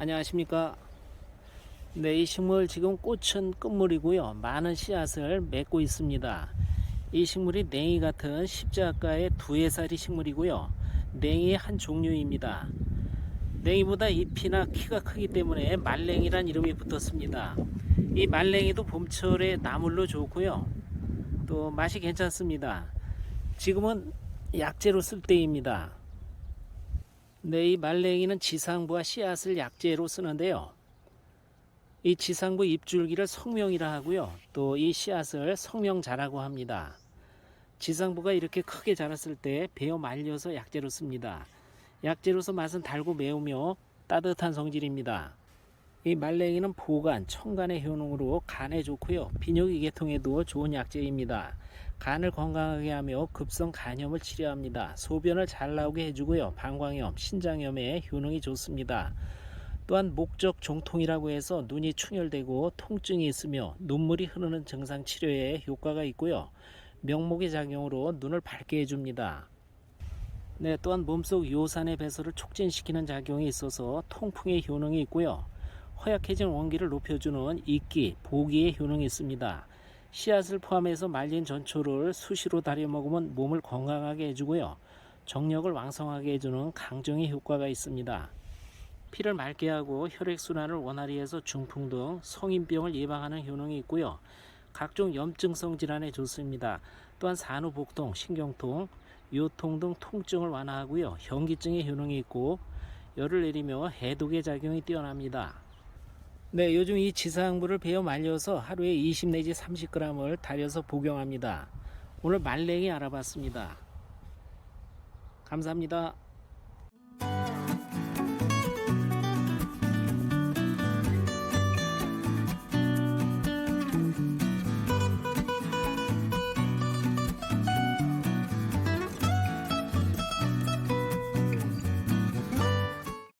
안녕하십니까. 네, 이 식물 지금 꽃은 끝물이고요. 많은 씨앗을 맺고 있습니다. 이 식물이 냉이 같은 십자가의 두해살이 식물이고요. 냉이의 한 종류입니다. 냉이보다 잎이나 키가 크기 때문에 말랭이란 이름이 붙었습니다. 이 말랭이도 봄철에 나물로 좋고요. 또 맛이 괜찮습니다. 지금은 약재로 쓸 때입니다. 네, 이 말랭이는 지상부와 씨앗을 약재로 쓰는데요. 이 지상부 잎줄기를 성명이라 하고요. 또 이 씨앗을 성명자라고 합니다. 지상부가 이렇게 크게 자랐을 때 베어 말려서 약재로 씁니다. 약재로서 맛은 달고 매우며 따뜻한 성질입니다. 이 말랭이는 보간, 청간의 효능으로 간에 좋고요. 비뇨기 계통에도 좋은 약재입니다. 간을 건강하게 하며 급성 간염을 치료합니다. 소변을 잘 나오게 해주고요. 방광염, 신장염에 효능이 좋습니다. 또한 목적 종통이라고 해서 눈이 충혈되고 통증이 있으며 눈물이 흐르는 증상 치료에 효과가 있고요. 명목의 작용으로 눈을 밝게 해줍니다. 네, 또한 몸속 요산의 배설을 촉진시키는 작용이 있어서 통풍의 효능이 있고요. 허약해진 원기를 높여주는 이끼, 보기의 효능이 있습니다. 씨앗을 포함해서 말린 전초를 수시로 다려 먹으면 몸을 건강하게 해주고요. 정력을 왕성하게 해주는 강정의 효과가 있습니다. 피를 맑게 하고 혈액순환을 원활히 해서 중풍 등 성인병을 예방하는 효능이 있고요. 각종 염증성 질환에 좋습니다. 또한 산후복통, 신경통, 요통 등 통증을 완화하고요. 현기증의 효능이 있고 열을 내리며 해독의 작용이 뛰어납니다. 네, 요즘 이 지상부를 베어 말려서 하루에 20 내지 30g을 달여서 복용합니다. 오늘 말랭이 알아봤습니다. 감사합니다.